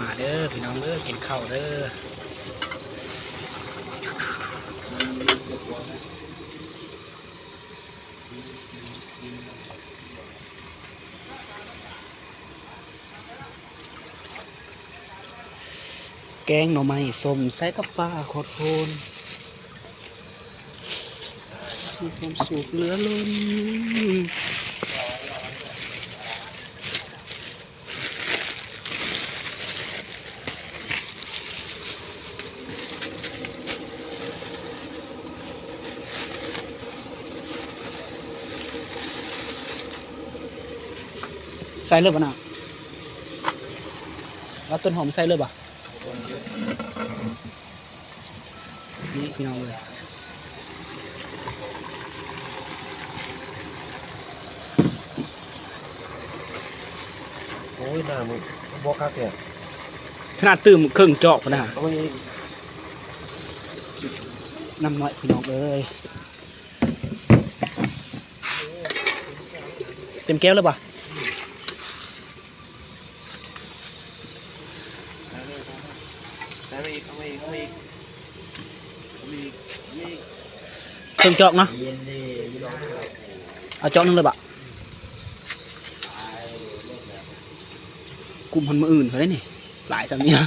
มาเด้อพี่น้องเด้อกินข้าวเด้อแกงหน่อไม้ส้มใส่กับปลาโคตรโคนมีความสุขเหลือล้น ใส่เลยป่ะน่ะแล้วต้นหอมใส่เลยป่ะนี่พี่น้องเลยโอ้ยหน้ามึงบอกคักเนี่ยขนาดตื่มเครื่องจอกป่ะน่ะเอาไว้น้ำน้อยพี่น้องเอ้ยเต็มแก้วเลยป่ะ เอาไว้อีกเอาไว้อีกเอาไว้อีกเอาไว้อีกเอาไว้อีก เครื่องจอกเนาะเองเอาจอกนึงเลยป่ะกลุ่มคนมืออื่นเขาได้นี่หลายสำเนีย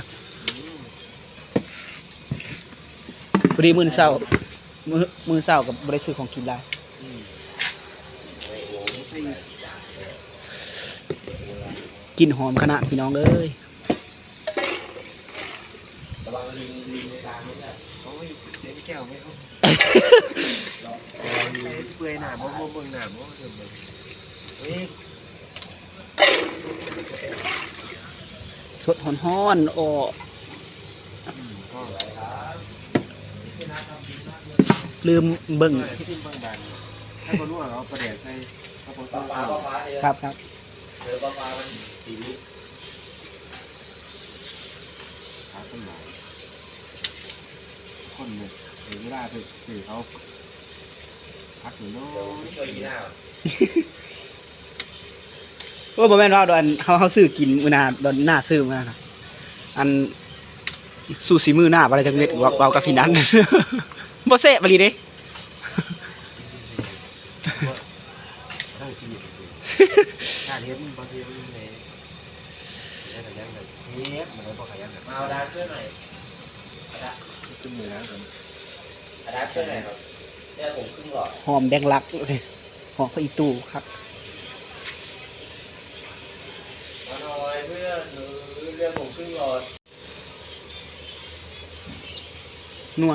พอดีมือเศร้ามือมือเศร้ากับบริสุทธิ์ของกินได้กินหอมขนาดพี่น้องเอ้ยระวังลิงลิงในตาไม่ได้เอาไว้เดี๋ยวแก้วไม่เอา เปื่อยหน้าบ่บ่เบิ่งหน้าบ่เดิมเบิ่งเฮ้ยสดหอนห้อนๆโอ้อืมก็ลืมเบิ่งซิมบางบานให้บ่รู้ว่าเราประเดี๋ยวใส่ข้าวโพดซอสข้าวครับครับเจอปลาปลามันสีนี้หาต้นไม้คนหนึ่ง เห็นเวลาไปสื่อเขาพักอยู่โน้นช่วยยีน่าโอ้บ่แม่นว่าดอนเฮาเฮาซื้อกินมื้อหน้าดอนหน้าซื้อมื้อหน้านะอันสู้สีมือหน้าบ่ได้จักเม็ดเว้าเว้ากับพี่นั้น บ่แซ่บบ่ลีเด้ตั้งชีวิตการเลี้ยงบางทีมันในในแต่ยังแบบเนี้ยมันก็พอขยันแบบมาเอาดาช่วยหน่อยขึ้นมือแล้วกัน อาดับช่วยหน่อยครับเนี่ยผมครึ่งหลอดหอมแดงลักหอมพระอีตูครับมาหน่อยเพื่อนหนูเรียกผมครึ่งหลอดนัว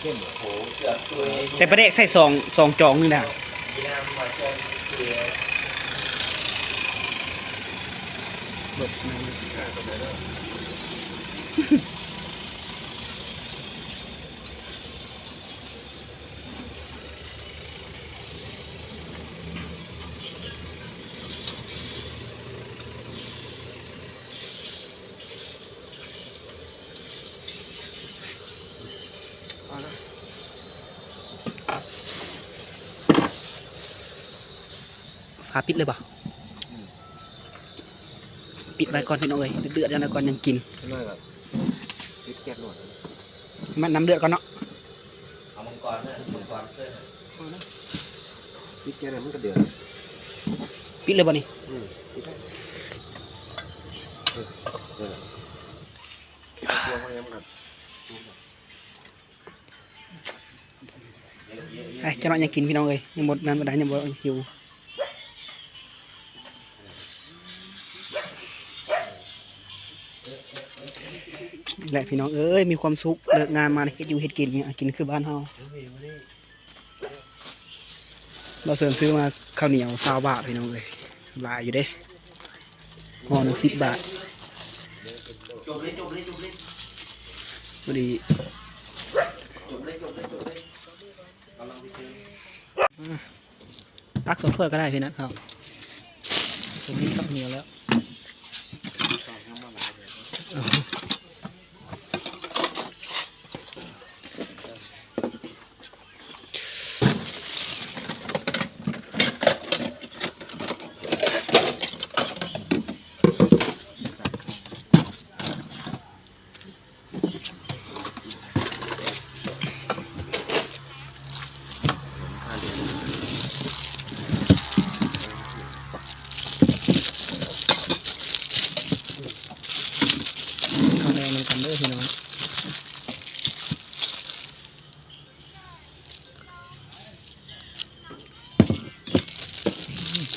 เข้มโอ้โหเกือบตัวเองแต่ประเดกใส่ซองซองจองนึงนะยีน่ามาช่วยเกลือ หลบในฟ้าปิดเลยป่ะ ปิดไว้ก่อนพี่น้องเอ้ยเดือดๆยังไงก่อนยังกินขึ้นมาแบบติดแก๊สหน่อยมันน้ำเดือดก่อนเนาะเอามังกรเนี่ยมังกรช่วยหน่อยติดแก๊สเนี่ยมันก็เดือดปิดเลยป่ะนี่อืมติดได้เออเออตัวมันยังแบบไอ้เจ้าน้อยยังกินพี่น้องเอ้ยยังหมดนั้นบ่ได้ยังบ่หิว แหละพี่น้องเอ้ยมีความสุขเลิกงานมาเฮ็ดอยู่เฮ็ดกินเนี่ยกินคือบ้านเฮาเราเสริมซื้อมาข้าวเหนียวซาวบาทพี่น้องเอ้ยหลายอยู่เด้ห่อหนึ่งสิบบาทจบเลยจบเลยจบเลยพอดีจบเลยจบเลยจบเลยกำลังไปเจอตักสองถ้วยก็ได้พี่นะครับตรงนี้ข้าวเหนียวแล้ว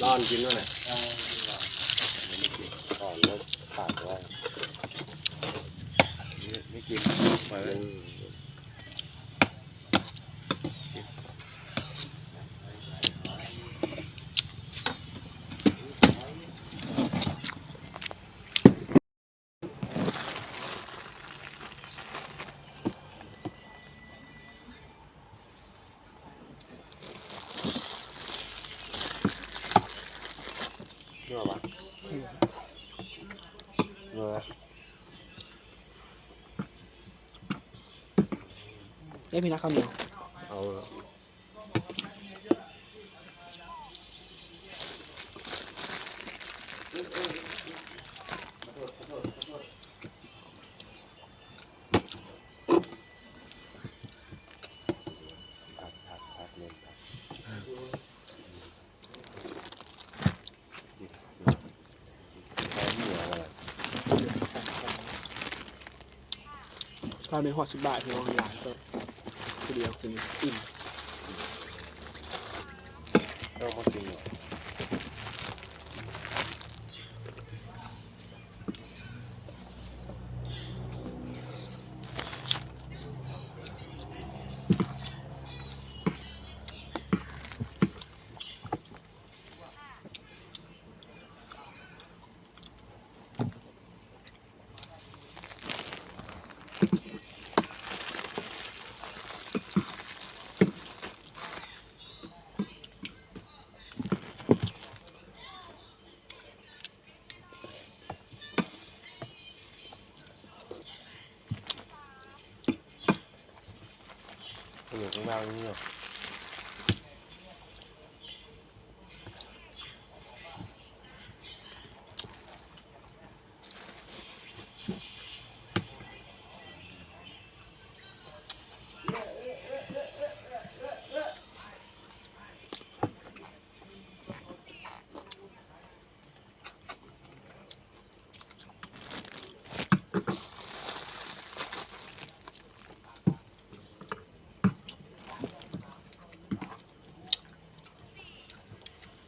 ร้อนกินด้วยน่ะก่อนแล้วปากไว้ไม่กินปล่อยไว้ นื้อวะเนื้อเอ้ยพี่นักข้าวเหนียวเอาผัดผัดผัดเล่นผัดใช้เหนียวอะไร ข้าวเนียวหอดสิบบาทพี่น้องหลายก็คือเดียวคืออิ่ม เรามากินอยู่ วข้างล่างนี่เหรอ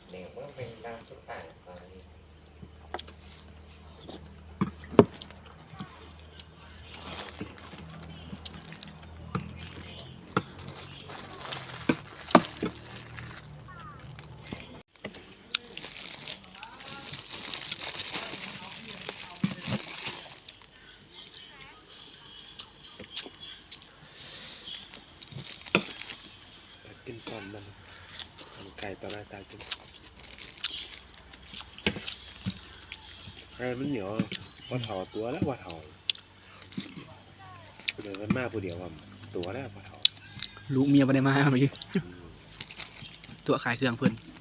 เด็กมันเป็นการสุดท้ายตอนนี้ กินก่ อนมันมันไก่ตอนแรกตายกินไก่มันเหนียวว่าเถาตัวแล้วว่าเถาเดินกันมากผู้เดียวว่าตัวแล้วว่าเถาลูกเมียบ่ได้มาเมื่อกี้อืมตัวขายเครื่องเพิ่นอ